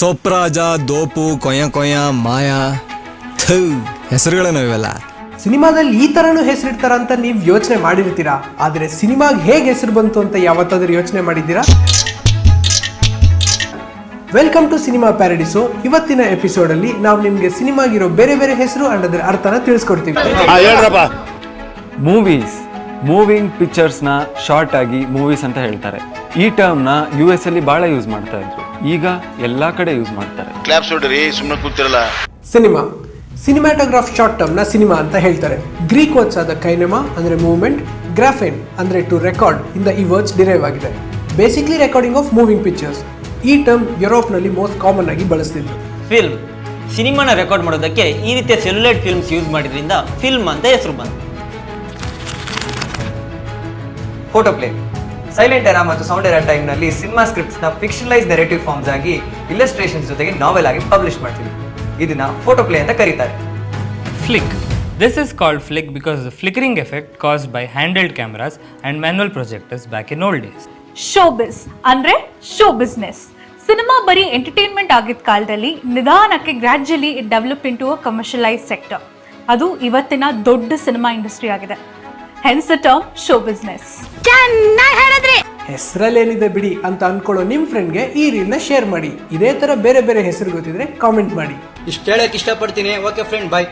ಸೊಪ್ರಾಜ ದೋಪು ಕೊಯ ಕೊಯ ಮಾಯಾ. ಥೂ ಹೆಸರುಗಳೇನೋ ಇವೆಲ್ಲ. ಸಿನಿಮಾದಲ್ಲಿ ಈ ತರನು ಹೆಸರಿಡ್ತಾರ ಅಂತ ನೀವು ಯೋಚನೆ ಮಾಡಿರ್ತೀರಾ? ಆದರೆ ಸಿನಿಮಾಗೆ ಹೇಗೆ ಹೆಸರು ಬಂತು ಅಂತ ಯಾವತ್ತಾದ್ರೂ ಯೋಚನೆ ಮಾಡಿದ್ದೀರಾ? Welcome to cinema paradise. ಇವತ್ತಿನ ಎಪಿಸೋಡ್ ಅಲ್ಲಿ ನಾವು ನಿಮ್ಗೆ ಸಿನಿಮಾಗಿರೋ ಬೇರೆ ಬೇರೆ ಹೆಸರು ಅಂಡ್ ಅದರ ಅರ್ಥನ ತಿಳಿಸ್ಕೊಡ್ತೀವಿ. ಮೂವೀಸ್ ಮೂವಿಂಗ್ ಪಿಕ್ಚರ್ಸ್ನ ಶಾರ್ಟ್ ಆಗಿ ಮೂವೀಸ್ ಅಂತ ಹೇಳ್ತಾರೆ. ಈ ಟರ್ಮ್ನ ಯು ಎಸ್ ಅಲ್ಲಿ ಬಹಳ ಯೂಸ್ ಮಾಡ್ತಾ ಇದ್ರು. ಈಗ ಎಲ್ಲಾ ಕಡೆ ಯೂಸ್ ಮಾಡ್ತಾರೆ. ಕ್ಲಾಪ್ಸ್ ಹೊಡ್ರಿ ಸುಮ್ಮನೆ ಕೂತಿರಲ್ಲ. ಸಿನಿಮಾ ಸಿನಿಮಾಟೋಗ್ರಾಫ್ ಶಾರ್ಟ್ ಟರ್ಮ್ನ ಸಿನಿಮಾ ಅಂತ ಹೇಳ್ತಾರೆ. ಗ್ರೀಕ್ ವರ್ಡ್ಸ್ ಆದ ಕೈನೆಮಾ ಅಂದ್ರೆ ಮೂವ್ಮೆಂಟ್ ಗ್ರಾಫೇನ್ ಅಂದ್ರೆ ಟು ರೆಕಾರ್ಡ್ ಇಂದ ಈ ವರ್ಡ್ಸ್ ಡಿರೈವ್ ಆಗಿದೆ. Basically recording of moving pictures ಈ ಟರ್ಮ್ ಯುರೋಪ್ನಲ್ಲಿ ಮೋಸ್ಟ್ ಕಾಮನ್ ಆಗಿ ಬಳಸ್ತಿದ್ರು. ಫಿಲ್ಮ್ ಸಿನಿಮಾನ ರೆಕಾರ್ಡ್ ಮಾಡೋದಕ್ಕೆ ಈ ರೀತಿಯ ಸೆಲ್ಯುಲೈಟ್ ಫಿಲ್ಮ್ಸ್ ಯೂಸ್ ಮಾಡಿದ್ರಿಂದ ಫಿಲ್ಮ್ ಅಂತ ಹೆಸರು ಬಂತು. ಫೋಟೋ ಪ್ಲೇ ಸೈಲೆಂಟ್ ಎರಾ ಮತ್ತು ಸೌಂಡ್ ಎರಾ ಟೈಮ್ನಲ್ಲಿ ಸಿನಿಮಾ ಸ್ಕ್ರಿಪ್ಟ್ಸ್ನ ಫಿಕ್ಷನಲೈಸ್ ನೆರೇಟಿವ್ ಫಾರ್ಮ್ಸ್ ಆಗಿ ಇಲ್ಲಸ್ಟ್ರೇಷನ್ಸ್ ಜೊತೆಗೆ ನಾವೆಲ್ ಆಗಿ ಪಬ್ಲಿಷ್ ಮಾಡ್ತೀವಿ. ಇದನ್ನ ಫೋಟೋ ಪ್ಲೇ ಅಂತ ಕರೀತಾರೆ. Flick this is called flick because of effect flickering by handled by handheld cameras and back projectors back days show days. Showbiz ಅಂದ್ರೆ ಶೋ ಬಿಸ್ನೆಸ್ ಸಿನಿಮಾ ಬರೀ entertainment ಆಗಿದ್ದ ಕಾಲದಲ್ಲಿ ನಿಧಾನಕ್ಕೆ gradually it develop in to a commercialise sector ಅದು ಇವತ್ತಿನ ದೊಡ್ಡ cinema industry ಆಗಿದೆ. Hence the term show business ಹೆಸರಲ್ಲೇನಿದೆ ಬಿಡಿ ಅಂತ ಅನ್ಕೊಳ್ಳೋ ನಿಮ್ಮ ಫ್ರೆಂಡ್ಗೆ ಈ ರೀಲ್ನ ಶೇರ್ ಮಾಡಿ. ಇದೇ ತರ ಬೇರೆ ಬೇರೆ ಹೆಸರು ಗೊತ್ತಿದ್ರೆ ಕಾಮೆಂಟ್ ಮಾಡಿ. ಇಷ್ಟು ಹೇಳಕ್ ಇಷ್ಟಪಡ್ತೀನಿ. Okay friend bye